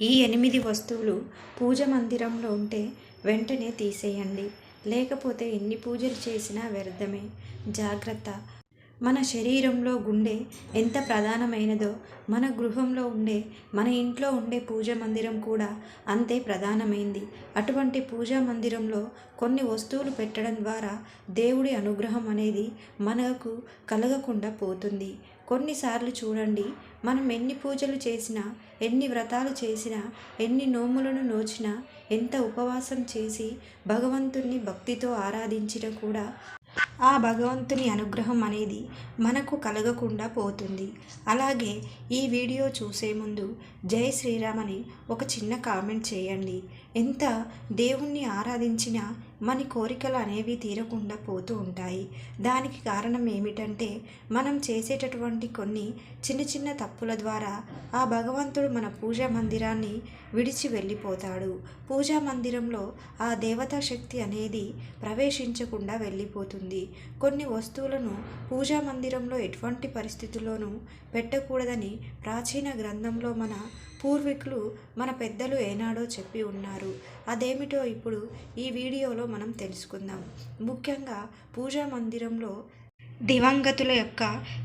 ఈ ఎనిమిది వస్తువులు పూజ మందిరంలో ఉంటే వెంటనే తీసేయండి. లేకపోతే ఎన్ని పూజలు చేసినా వ్యర్థమే. జాగ్రత్త. మన శరీరంలో గుండె ఎంత ప్రధానమైనదో మన గృహంలో ఉండే మన ఇంట్లో ఉండే పూజ మందిరం కూడా అంతే ప్రధానమైంది. అటువంటి పూజా మందిరంలో కొన్ని వస్తువులు పెట్టడం ద్వారా దేవుడి అనుగ్రహం అనేది మనకు కలగకుండా పోతుంది. కొన్నిసార్లు చూడండి మనం ఎన్ని పూజలు చేసినా ఎన్ని వ్రతాలు చేసినా ఎన్ని నోములను నోచినా ఎంత ఉపవాసం చేసి భగవంతుణ్ణి భక్తితో ఆరాధించినా కూడా ఆ భగవంతుని అనుగ్రహం అనేది మనకు కలగకుండా పోతుంది. అలాగే ఈ వీడియో చూసే ముందు జై శ్రీరామ్ అని ఒక చిన్న కామెంట్ చేయండి. ఎంత దేవుణ్ణి ఆరాధించినా మన కోరికలు అనేవి తీరకుండా పోతూ ఉంటాయి. దానికి కారణం ఏమిటంటే మనం చేసేటటువంటి కొన్ని చిన్న చిన్న తప్పుల ద్వారా ఆ భగవంతుడు మన పూజా మందిరాన్ని విడిచి వెళ్ళిపోతాడు. పూజా మందిరంలో ఆ దేవతా శక్తి అనేది ప్రవేశించకుండా వెళ్ళిపోతుంది. కొన్ని వస్తువులను పూజా మందిరంలో ఎటువంటి పరిస్థితుల్లోనూ పెట్టకూడదని ప్రాచీన గ్రంథంలో మన పూర్వీకులు మన పెద్దలు ఏనాడో చెప్పి ఉన్నారు. అదేమిటో ఇప్పుడు ఈ వీడియోలో మనం తెలుసుకుందాం. ముఖ్యంగా పూజా మందిరంలో దివంగతుల యొక్క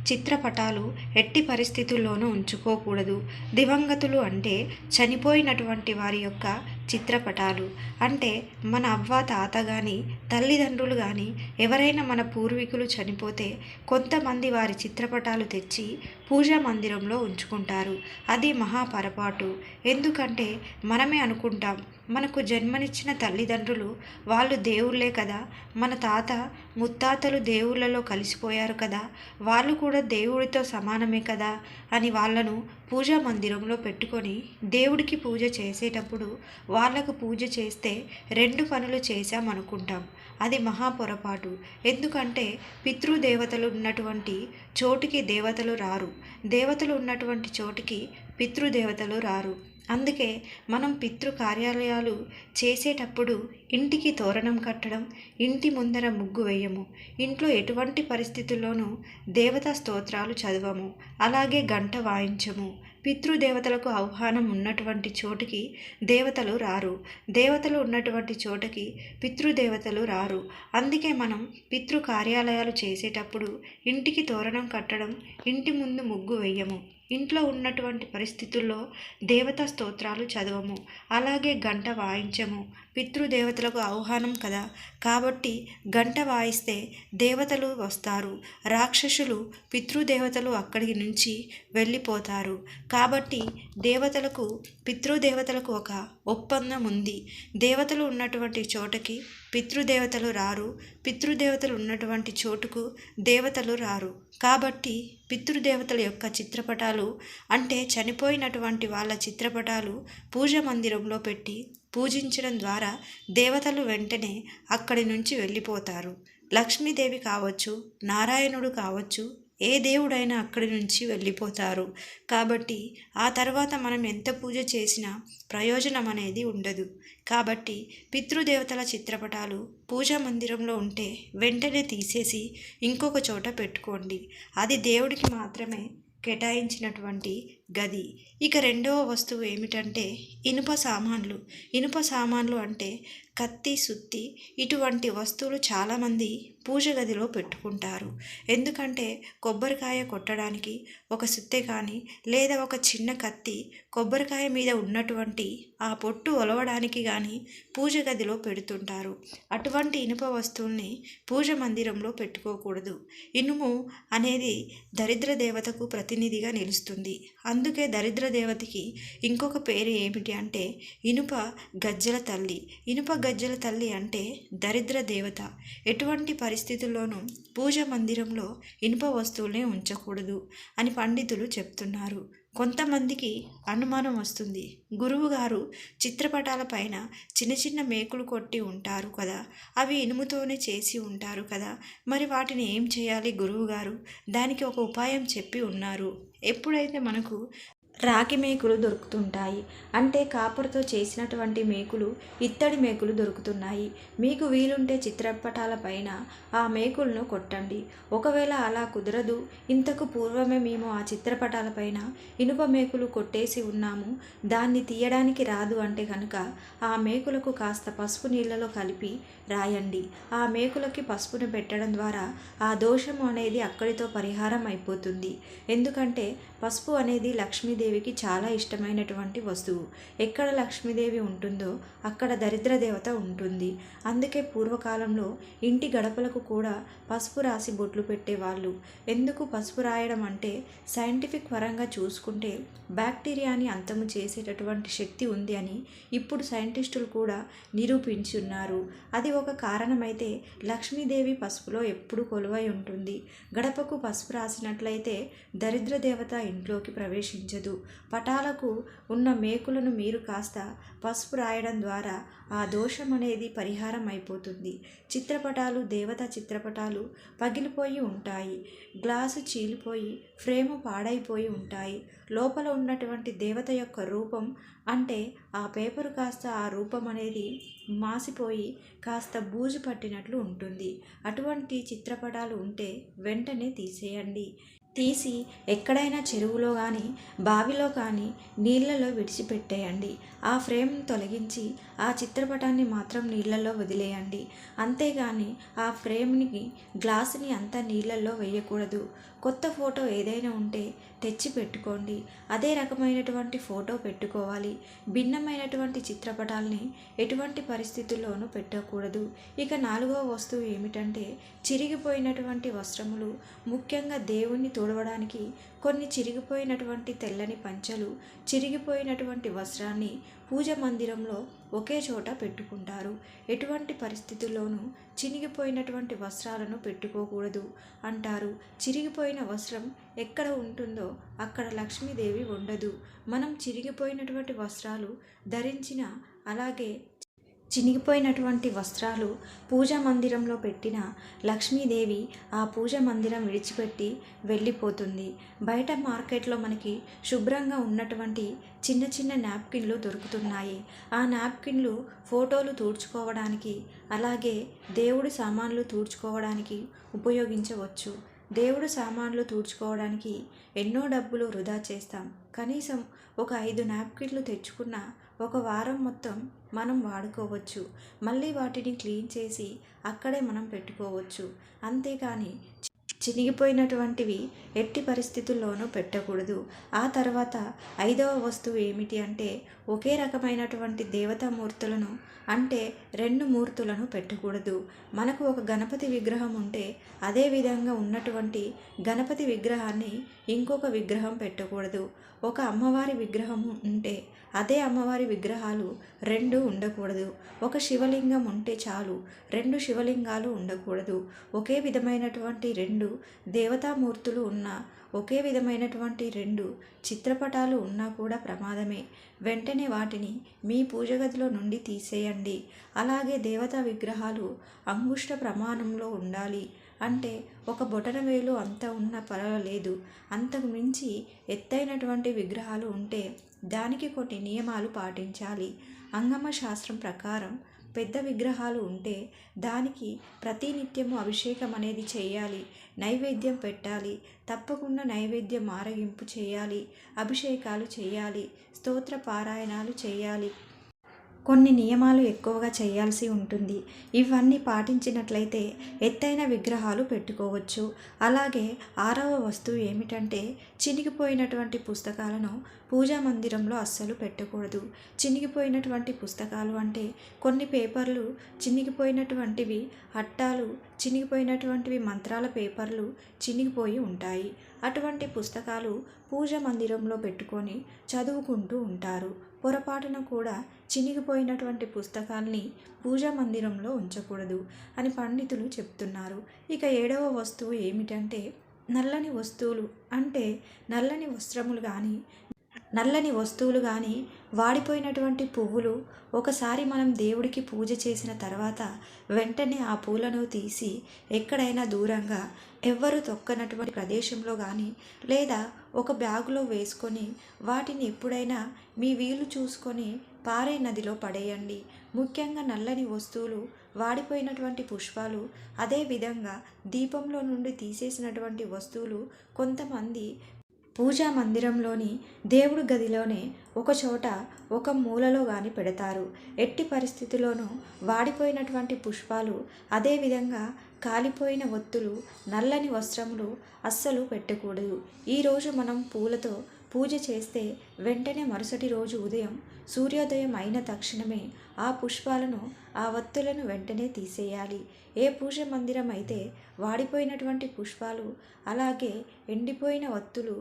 చిత్రపటాలు ఎట్టి పరిస్థితుల్లోనూ ఉంచుకోకూడదు. దివంగతులు అంటే చనిపోయినటువంటి వారి యొక్క చిత్రపటాలు. అంటే మన అవ్వ తాత కానీ తల్లిదండ్రులు కానీ ఎవరైనా మన పూర్వీకులు చనిపోతే కొంతమంది వారి చిత్రపటాలు తెచ్చి పూజా మందిరంలో ఉంచుకుంటారు. అది మహా పొరపాటు. ఎందుకంటే మనమే అనుకుంటాం మనకు జన్మనిచ్చిన తల్లిదండ్రులు వాళ్ళు దేవుళ్ళే కదా. మన తాత ముత్తాతలు దేవుళ్ళలో కలిసిపోయారు కదా. వాళ్ళు కూడా దేవుడితో సమానమే కదా అని వాళ్ళను పూజా మందిరంలో పెట్టుకొని దేవుడికి పూజ చేసేటప్పుడు వాళ్ళకు పూజ చేస్తే రెండు పనులు చేశామనుకుంటాం. అది మహా పొరపాటు. ఎందుకంటే పితృదేవతలు ఉన్నటువంటి చోటుకి దేవతలు రారు. దేవతలు ఉన్నటువంటి చోటుకి పితృదేవతలు రారు. అందుకే మనం పితృ కార్యాలయాలు చేసేటప్పుడు ఇంటికి తోరణం కట్టడం ఇంటి ముందర ముగ్గు వేయము ఇంట్లో ఎటువంటి పరిస్థితుల్లోనూ దేవతా స్తోత్రాలు చదవము అలాగే గంట వాయించము. పితృదేవతలకు ఆహ్వానం ఉన్నటువంటి చోటుకి దేవతలు రారు. దేవతలు ఉన్నటువంటి చోటకి పితృదేవతలు రారు. అందుకే మనం పితృ కార్యాలయాలు చేసేటప్పుడు ఇంటికి తోరణం కట్టడం ఇంటి ముందు ముగ్గు వేయము. ఇంట్లో ఉన్నటువంటి పరిస్థితుల్లో దేవతా స్తోత్రాలు చదవము. అలాగే గంట వాయించము. పితృదేవతలకు ఆహ్వానం కదా. కాబట్టి గంట వాయిస్తే దేవతలు వస్తారు. రాక్షసులు పితృదేవతలు అక్కడి నుంచి వెళ్ళిపోతారు. కాబట్టి దేవతలకు పితృదేవతలకు ఒక ఒప్పందం ఉంది. దేవతలు ఉన్నటువంటి చోటకి పితృదేవతలు రారు. పితృదేవతలు ఉన్నటువంటి చోటుకు దేవతలు రారు. కాబట్టి పితృదేవతల యొక్క చిత్రపటాలు అంటే చనిపోయినటువంటి వాళ్ళ చిత్రపటాలు పూజ మందిరంలో పెట్టి పూజించడం ద్వారా దేవతలు వెంటనే అక్కడి నుంచి వెళ్ళిపోతారు. లక్ష్మీదేవి కావచ్చు నారాయణుడు కావచ్చు ఏ దేవుడైనా అక్కడి నుంచి వెళ్ళిపోతారు. కాబట్టి ఆ తర్వాత మనం ఎంత పూజ చేసినా ప్రయోజనం అనేది ఉండదు. కాబట్టి పితృదేవతల చిత్రపటాలు పూజా మందిరంలో ఉంటే వెంటనే తీసేసి ఇంకొక చోట పెట్టుకోండి. అది దేవుడికి మాత్రమే కేటాయించినటువంటి గది. ఇక రెండవ వస్తువు ఏమిటంటే ఇనుప సామాన్లు. ఇనుప సామాన్లు అంటే కత్తి సుత్తి ఇటువంటి వస్తువులు చాలామంది పూజ గదిలో పెట్టుకుంటారు. ఎందుకంటే కొబ్బరికాయ కొట్టడానికి ఒక సుత్తె కానీ లేదా ఒక చిన్న కత్తి కొబ్బరికాయ మీద ఉన్నటువంటి ఆ పొట్టు ఒలవడానికి కానీ పూజ గదిలో పెడుతుంటారు. అటువంటి ఇనుప వస్తువుల్ని పూజ మందిరంలో పెట్టుకోకూడదు. ఇనుము అనేది దరిద్ర దేవతకు ప్రతినిధిగా నిలుస్తుంది. అందుకే దరిద్ర దేవతకి ఇంకొక పేరు ఏమిటి అంటే ఇనుప గజ్జల తల్లి. ఇనుప గజ్జల తల్లి అంటే దరిద్ర దేవత. ఎటువంటి పరిస్థితుల్లోనూ పూజ మందిరంలో ఇనుప వస్తువులే ఉంచకూడదు అని పండితులు చెప్తున్నారు. కొంతమందికి అనుమానం వస్తుంది. గురువు గారు చిత్రపటాల పైన చిన్న చిన్న మేకులు కొట్టి ఉంటారు కదా. అవి ఇనుముతోనే చేసి ఉంటారు కదా. మరి వాటిని ఏం చేయాలి గురువు గారు? దానికి ఒక ఉపాయం చెప్పి ఉన్నారు. ఎప్పుడైతే మనకు రాగి మేకులు దొరుకుతుంటాయి. అంటే కాపర్తో చేసినటువంటి మేకులు ఇత్తడి మేకులు దొరుకుతున్నాయి. మీకు వీలుంటే చిత్రపటాలపైన ఆ మేకులను కొట్టండి. ఒకవేళ అలా కుదరదు ఇంతకు పూర్వమే మేము ఆ చిత్రపటాలపైన ఇనుప మేకులు కొట్టేసి ఉన్నాము. దాన్ని తీయడానికి రాదు అంటే కనుక ఆ మేకులకు కాస్త పసుపు నీళ్ళలో కలిపి రాయండి. ఆ మేకులకి పసుపును పెట్టడం ద్వారా ఆ దోషం అనేది అక్కడితో పరిహారం అయిపోతుంది. ఎందుకంటే పసుపు అనేది లక్ష్మీదేవికి చాలా ఇష్టమైనటువంటి వస్తువు. ఎక్కడ లక్ష్మీదేవి ఉంటుందో అక్కడ దరిద్ర దేవత ఉంటుంది. అందుకే పూర్వకాలంలో ఇంటి గడపలకు కూడా పసుపు రాసి బొట్లు పెట్టేవాళ్ళు. ఎందుకు పసుపు రాయడం అంటే సైంటిఫిక్ పరంగా చూసుకుంటే బ్యాక్టీరియాని అంతము చేసేటటువంటి శక్తి ఉంది అని ఇప్పుడు సైంటిస్టులు కూడా నిరూపించి ఉన్నారు అది ఒక కారణమైతే లక్ష్మీదేవి పసుపులో ఎప్పుడు కొలువై ఉంటుంది. గడపకు పసుపు రాసినట్లయితే దరిద్ర దేవత ఇంట్లోకి ప్రవేశించదు. పటాలకు ఉన్న మేకులను మీరు కాస్త పసుపు రాయడం ద్వారా ఆ దోషం అనేది పరిహారం అయిపోతుంది చిత్రపటాలు దేవత చిత్రపటాలు పగిలిపోయి ఉంటాయి. గ్లాసు చీలిపోయి ఫ్రేము పాడైపోయి ఉంటాయి. లోపల ఉన్నటువంటి దేవత యొక్క రూపం అంటే ఆ పేపరు కాస్త ఆ రూపం అనేది మాసిపోయి కాస్త బూజు పట్టినట్లు ఉంటుంది. అటువంటి చిత్రపటాలు ఉంటే వెంటనే తీసేయండి. తీసి ఎక్కడైనా చెరువులో కానీ బావిలో కానీ నీళ్ళలో విడిచిపెట్టేయండి. ఆ ఫ్రేమ్ తొలగించి ఆ చిత్రపటాన్ని మాత్రం నీళ్ళల్లో వదిలేయండి. అంతేగాని ఆ ఫ్రేమ్ని గ్లాసుని అంతా నీళ్ళల్లో వేయకూడదు. కొత్త ఫోటో ఏదైనా ఉంటే తెచ్చి పెట్టుకోండి. అదే రకమైనటువంటి ఫోటో పెట్టుకోవాలి. భిన్నమైనటువంటి చిత్రపటాల్ని ఎటువంటి పరిస్థితుల్లోనూ పెట్టకూడదు. ఇక నాలుగో వస్తువు ఏమిటంటే చిరిగిపోయినటువంటి వస్త్రములు ముఖ్యంగా దేవుణ్ణి చూడవడానికి కొన్ని చిరిగిపోయినటువంటి తెల్లని పంచలు చిరిగిపోయినటువంటి వస్త్రాన్ని పూజ మందిరంలో ఒకే చోట పెట్టుకుంటారు. ఎటువంటి పరిస్థితుల్లోనూ చినిగిపోయినటువంటి వస్త్రాలను పెట్టుకోకూడదు అంటారు. చిరిగిపోయిన వస్త్రం ఎక్కడ ఉంటుందో అక్కడ లక్ష్మీదేవి ఉండదు. మనం చిరిగిపోయినటువంటి వస్త్రాలు ధరించిన అలాగే చినిగిపోయినటువంటి వస్త్రాలు పూజా మందిరంలో పెట్టిన లక్ష్మీదేవి ఆ పూజ మందిరం విడిచిపెట్టి వెళ్ళిపోతుంది. బయట మార్కెట్లో మనకి శుభ్రంగా ఉన్నటువంటి చిన్న చిన్న నాప్కిన్లు దొరుకుతున్నాయి. ఆ నాప్కిన్లు ఫోటోలు తూడ్చుకోవడానికి అలాగే దేవుడి సామాన్లు తూడ్చుకోవడానికి ఉపయోగించవచ్చు. దేవుడు సామాన్లు తుడుచుకోవడానికి ఎన్నో డబ్బులు వృధా చేస్తాం. కనీసం ఒక ఐదు నాప్కిన్లు తెచ్చుకున్న ఒక వారం మొత్తం మనం వాడుకోవచ్చు. మళ్ళీ వాటిని క్లీన్ చేసి అక్కడే మనం పెట్టుకోవచ్చు. అంతేకాని చినిగిపోయినటువంటివి ఎట్టి పరిస్థితుల్లోనూ పెట్టకూడదు. ఆ తర్వాత ఐదవ వస్తువు ఏమిటి అంటే ఒకే రకమైనటువంటి దేవతామూర్తులను అంటే రెండు మూర్తులను పెట్టకూడదు. మనకు ఒక గణపతి విగ్రహం ఉంటే అదే విధంగా ఉన్నటువంటి గణపతి విగ్రహాన్ని ఇంకొక విగ్రహం పెట్టకూడదు. ఒక అమ్మవారి విగ్రహం ఉంటే అదే అమ్మవారి విగ్రహాలు రెండు ఉండకూడదు. ఒక శివలింగం ఉంటే చాలు రెండు శివలింగాలు ఉండకూడదు. ఒకే విధమైనటువంటి రెండు దేవతామూర్తులు ఉన్న ఒకే విధమైనటువంటి రెండు చిత్రపటాలు ఉన్నా కూడా ప్రమాదమే. వెంటనే వాటిని మీ పూజ గదిలో నుండి తీసేయండి. అలాగే దేవతా విగ్రహాలు అంగుష్ట ప్రమాణంలో ఉండాలి. అంటే ఒక బొటన వేలు అంత ఉన్న పర్వాలేదు అంతకు మించి ఎత్తైనటువంటి విగ్రహాలు ఉంటే దానికి కొన్ని నియమాలు పాటించాలి. అంగమ శాస్త్రం ప్రకారం పెద్ద విగ్రహాలు ఉంటే దానికి ప్రతినిత్యము అభిషేకం అనేది చేయాలి. నైవేద్యం పెట్టాలి. తప్పకుండా నైవేద్యం ఆరగింపు చేయాలి. అభిషేకాలు చేయాలి. స్తోత్ర పారాయణాలు చేయాలి. కొన్ని నియమాలు ఎక్కువగా చేయాల్సి ఉంటుంది. ఇవన్నీ పాటించినట్లయితే ఎత్తైన విగ్రహాలు పెట్టుకోవచ్చు. అలాగే ఆరవ వస్తువు ఏమిటంటే చినిగిపోయినటువంటి పుస్తకాలను పూజా మందిరంలో అస్సలు పెట్టకూడదు. చినిగిపోయినటువంటి పుస్తకాలు అంటే కొన్ని పేపర్లు చినిగిపోయినటువంటివి అట్టాలు చినిగిపోయినటువంటివి మంత్రాల పేపర్లు చినిగిపోయి ఉంటాయి. అటువంటి పుస్తకాలు పూజ మందిరంలో పెట్టుకొని చదువుకుంటూ ఉంటారు. పొరపాటున కూడా చినిగిపోయినటువంటి పుస్తకాల్ని పూజా మందిరంలో ఉంచకూడదు అని పండితులు చెప్తున్నారు. ఇక ఏడవ వస్తువు ఏమిటంటే నల్లని వస్తువులు అంటే నల్లని వస్త్రములు కానీ నల్లని వస్తువులు కానీ వాడిపోయినటువంటి పువ్వులు ఒకసారి మనం దేవుడికి పూజ చేసిన తర్వాత వెంటనే ఆ పూలను తీసి ఎక్కడైనా దూరంగా ఎవ్వరు తొక్కనటువంటి ప్రదేశంలో కానీ లేదా ఒక బ్యాగులో వేసుకొని వాటిని ఎప్పుడైనా మీ వీలు చూసుకొని పారే నదిలో పడేయండి. ముఖ్యంగా నల్లని వస్తువులు వాడిపోయినటువంటి పుష్పాలు అదేవిధంగా దీపంలో నుండి తీసేసినటువంటి వస్తువులు కొంతమంది పూజా మందిరంలోని దేవుడి గదిలోనే ఒక చోట ఒక మూలలో కాని పెడతారు. ఎట్టి పరిస్థితిలోనూ వాడిపోయినటువంటి పుష్పాలు అదేవిధంగా కాలిపోయిన ఒత్తులు నల్లని వస్త్రములు అస్సలు పెట్టకూడదు. ఈరోజు మనం పూలతో పూజ చేస్తే వెంటనే మరుసటి రోజు ఉదయం సూర్యోదయం అయిన తక్షణమే ఆ పుష్పాలను ఆ వత్తులను వెంటనే తీసేయాలి. ఏ పూజ మందిరం అయితే వాడిపోయినటువంటి పుష్పాలు అలాగే ఎండిపోయిన వత్తులు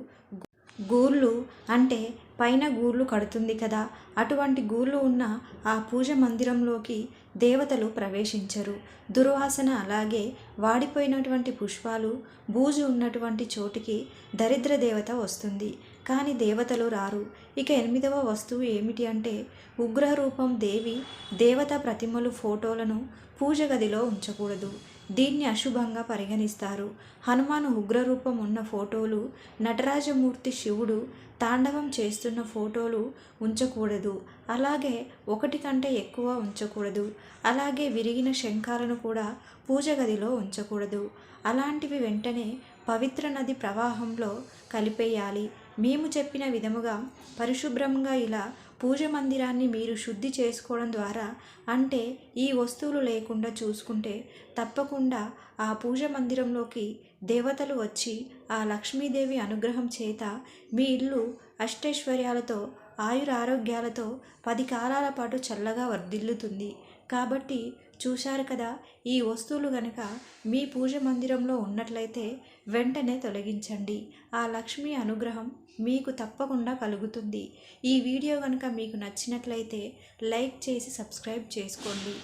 గూర్లు అంటే పైన గూళ్ళు కడుతుంది కదా. అటువంటి గూళ్ళు ఉన్న ఆ పూజ మందిరంలోకి దేవతలు ప్రవేశించరు. దుర్వాసన అలాగే వాడిపోయినటువంటి పుష్పాలు బూజు ఉన్నటువంటి చోటికి దరిద్ర దేవత వస్తుంది. కానీ దేవతలు రారు. ఇక ఎనిమిదవ వస్తువు ఏమిటి అంటే ఉగ్రహరూపం దేవి దేవత ప్రతిమలు ఫోటోలను పూజ గదిలో ఉంచకూడదు. దీన్ని అశుభంగా పరిగణిస్తారు. హనుమాను ఉగ్రరూపం ఉన్న ఫోటోలు నటరాజమూర్తి శివుడు తాండవం చేస్తున్న ఫోటోలు ఉంచకూడదు. అలాగే ఒకటి కంటే ఎక్కువ ఉంచకూడదు. అలాగే విరిగిన శంఖాలను కూడా పూజ గదిలో ఉంచకూడదు. అలాంటివి వెంటనే పవిత్ర నది ప్రవాహంలో కలిపేయాలి. మేము చెప్పిన విధముగా పరిశుభ్రంగా ఇలా పూజ మందిరాన్ని మీరు శుద్ధి చేసుకోవడం ద్వారా అంటే ఈ వస్తువులు లేకుండా చూసుకుంటే తప్పకుండా ఆ పూజ మందిరంలోకి దేవతలు వచ్చి ఆ లక్ష్మీదేవి అనుగ్రహం చేత మీ ఇల్లు అష్టైశ్వర్యాలతో ఆయురారోగ్యాలతో పది కాలాల పాటు చల్లగా వర్ధిల్లుతుంది. కాబట్టి చూశారు కదా ఈ వస్తువులు గనక మీ పూజ మందిరంలో ఉన్నట్లయితే వెంటనే తొలగించండి. ఆ లక్ష్మి అనుగ్రహం మీకు తప్పకుండా కలుగుతుంది. ఈ వీడియో కనుక మీకు నచ్చినట్లయితే లైక్ చేసి సబ్స్క్రైబ్ చేసుకోండి.